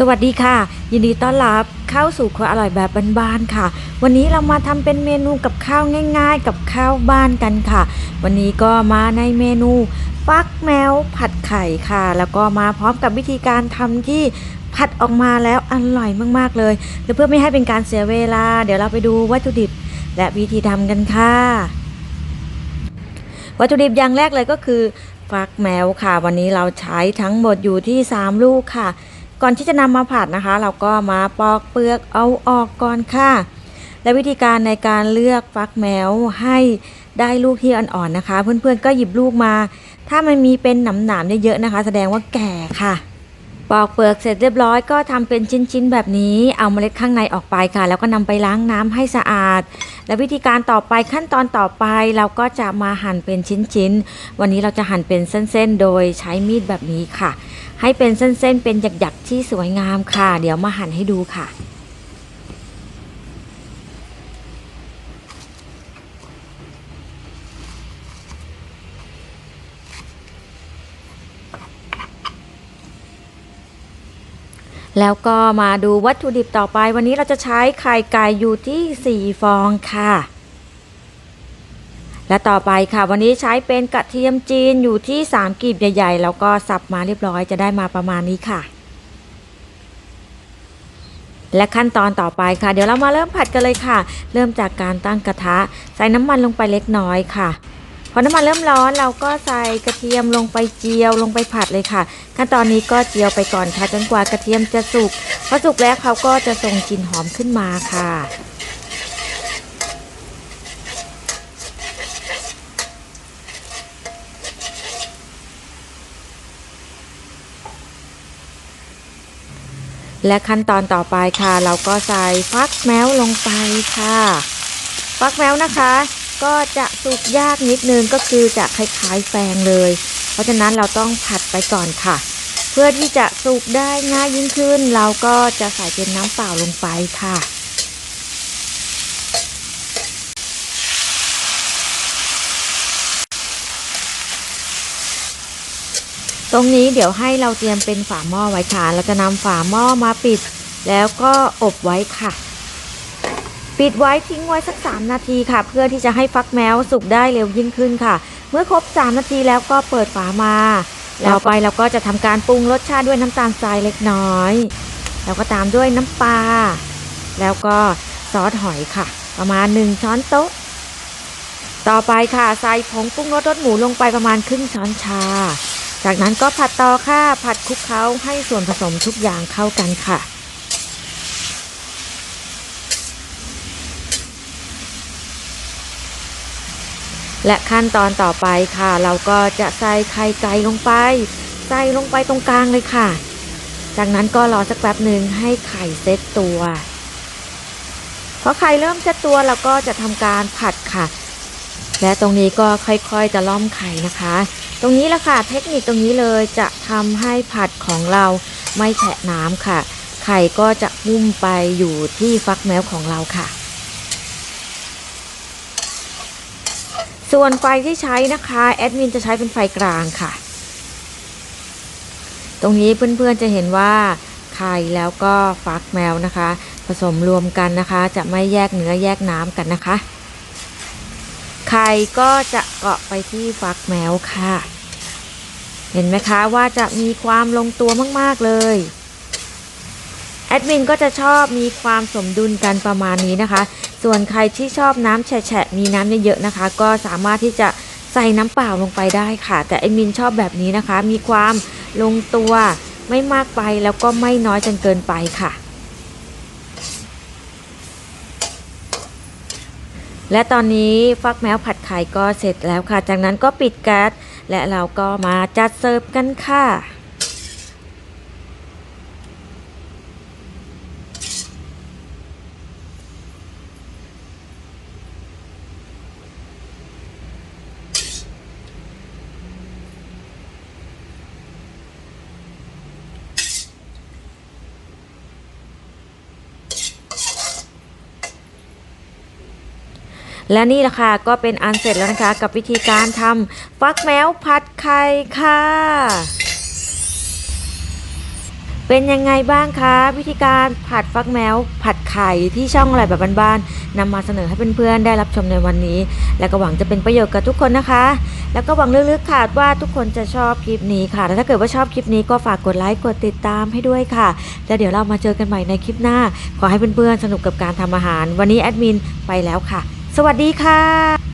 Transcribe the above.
สวัสดีค่ะ ยินดีต้อนรับเข้าสู่ครัวอร่อยแบบบ้านๆค่ะ วันนี้เรามาทำเป็นเมนูกับข้าวง่าย ๆ กับข้าวบ้านกันค่ะ วันนี้ก็มาในเมนูฟักแมวผัดไข่ค่ะ แล้วก็มาพร้อมกับวิธีการทำที่ผัดออกมาแล้วอร่อยมากๆเลยและเพื่อไม่ให้เป็นการเสียเวลา เดี๋ยวเราไปดูวัตถุดิบและวิธีทำกันค่ะ วัตถุดิบอย่างแรกเลยก็คือฟักแมวค่ะ วันนี้เราใช้ทั้งหมดอยู่ที่ 3 ลูกค่ะ ก่อนที่จะนำมาผัดนะคะ เราก็มาปอกเปลือกเอาออกก่อนค่ะ และวิธีการในการเลือกฟักแมวให้ได้ลูกที่อ่อนๆนะคะ เพื่อนๆก็หยิบลูกมา ถ้ามันมีเป็นหนามๆเยอะๆนะคะ แสดงว่าแก่ค่ะ ปอกเปลือกเสร็จเรียบร้อยก็ทำเป็นชิ้นๆแบบนี้ เอาเมล็ดข้างในออกไปค่ะ แล้วก็นำไปล้างน้ำให้สะอาด และวิธีการต่อไปขั้นตอนต่อไป เราก็จะมาหั่นเป็นชิ้นๆ วันนี้เราจะหั่นเป็นเส้นๆ โดยใช้มีดแบบนี้ค่ะ ให้เป็นเส้นๆ เป็นหยักๆ ที่สวยงามค่ะ เดี๋ยวมาหั่นให้ดูค่ะ แล้วก็มาดูวัตถุดิบต่อไป วันนี้เราจะใช้ไข่ไก่อยู่ที่ 4 ฟองค่ะ และต่อไปค่ะวันนี้ใช้เป็นกระเทียมจีนอยู่ที่ 3กีบใหญ่ ๆ แล้วก็สับมาเรียบร้อยจะได้มาประมาณนี้ค่ะ และขั้นตอนต่อไปค่ะ เดี๋ยวเรามาเริ่มผัดกันเลยค่ะ เริ่มจากการตั้งกระทะ ใส่น้ำมันลงไปเล็กน้อยค่ะพอน้ำมันเริ่มร้อนเราก็ใส่กระเทียมลงไปเจียวลงไปผัดเลยค่ะ ขั้นตอนนี้ก็เจียวไปก่อนค่ะจนกว่ากระเทียมจะสุกพอสุกแล้วเขาก็จะส่งกลิ่นหอมขึ้นมาค่ะ และขั้นตอนต่อไปค่ะ เราก็ใส่ฟักแมวลงไปค่ะ ฟักแมวนะคะ ก็จะสุกยากนิดนึงก็คือจะคล้ายๆแฟงเลย เพราะฉะนั้นเราต้องผัดไปก่อนค่ะ เพื่อที่จะสุกได้ง่ายยิ่งขึ้น เราก็จะใส่เป็นน้ำเปล่าลงไปค่ะ รงนี้เดี๋ยวให้เราเตรียมเป็นฝาหม้อไว้ค่ะเราจะนำฝาหม้อมาปิด แล้วก็อบไว้ค่ะ ปิดไว้ทิ้งไว้สัก 3 นาทีค่ะ เพื่อที่จะให้ฟักแมวสุกได้เร็วยิ่งขึ้นค่ะ เมื่อครบ 3 นาทีแล้วก็เปิดฝามาแล้วไปเราก็จะทำการปรุงรสชาติด้วยน้ำตาลทรายเล็กน้อย แล้วก็ตามด้วยน้ำปลาแล้วก็ซอสหอยค่ะ ประมาณ 1 ช้อนโต๊ะ ต่อไปค่ะใส่ผงปรุงรสรสหมูลงไปประมาณครึ่งช้อนชา จากนั้นก็ผัดต่อค่ะ ผัดคลุกเคล้าให้ส่วนผสมทุกอย่างเข้ากันค่ะ และขั้นตอนต่อไปค่ะ เราก็จะใส่ไข่ไก่ลงไป ใส่ลงไปตรงกลางเลยค่ะ จากนั้นก็รอสักแป๊บหนึ่งให้ไข่เซตตัวพอไข่เริ่มเซตตัวเราก็จะทำการผัดค่ะ และตรงนี้ก็ค่อยๆจะล่อมไข่นะคะ ตรงนี้แหละค่ะเทคนิคตรงนี้เลยจะทำให้ผัดของเราไม่แฉะน้ำค่ะ ไข่ก็จะหุ้มไปอยู่ที่ฟักแมวของเราค่ะ ส่วนไฟที่ใช้นะคะแอดมินจะใช้เป็นไฟกลางค่ะ ตรงนี้เพื่อนๆจะเห็นว่าไข่แล้วก็ฟักแมวนะคะ ผสมรวมกันนะคะ จะไม่แยกเนื้อแยกน้ำกันนะคะ ไข่ก็จะเกาะไปที่ฟักแมวค่ะ เห็นไหมคะว่าจะมีความลงตัวมาก ๆ เลยแอดมินก็จะชอบมีความสมดุลกันประมาณนี้นะคะ ส่วนใครที่ชอบน้ำแฉะมีน้ำเยอะๆนะคะ ก็สามารถที่จะใส่น้ำเปล่าลงไปได้ค่ะ แต่แอดมินชอบแบบนี้นะคะ มีความลงตัวไม่มากไปแล้วก็ไม่น้อยจนเกินไปค่ะ และตอนนี้ฟักแมวผัดไข่ก็เสร็จแล้วค่ะ จากนั้นก็ปิดแก๊สและเราก็มาจัดเสิร์ฟกันค่ะ และนี่แหละค่ะก็เป็นอันเสร็จแล้วนะคะกับวิธีการทำฟักแมวผัดไข่ค่ะเป็นยังไงบ้างคะ วิธีการผัดฟักแมว ผัดไข่ที่ช่องอะไรแบบบ้านๆนำมาเสนอให้เพื่อนๆได้รับชมในวันนี้ และก็หวังจะเป็นประโยชน์กับทุกคนนะคะ แล้วก็หวังลึกๆค่ะว่าทุกคนจะชอบคลิปนี้ค่ะ แล้วถ้าเกิดว่าชอบคลิปนี้ก็ฝากกดไลค์กดติดตามให้ด้วยค่ะ แล้วเดี๋ยวเรามาเจอกันใหม่ในคลิปหน้า ขอให้เพื่อนๆสนุกกับการทำอาหาร วันนี้แอดมินไปแล้วค่ะ สวัสดีค่ะ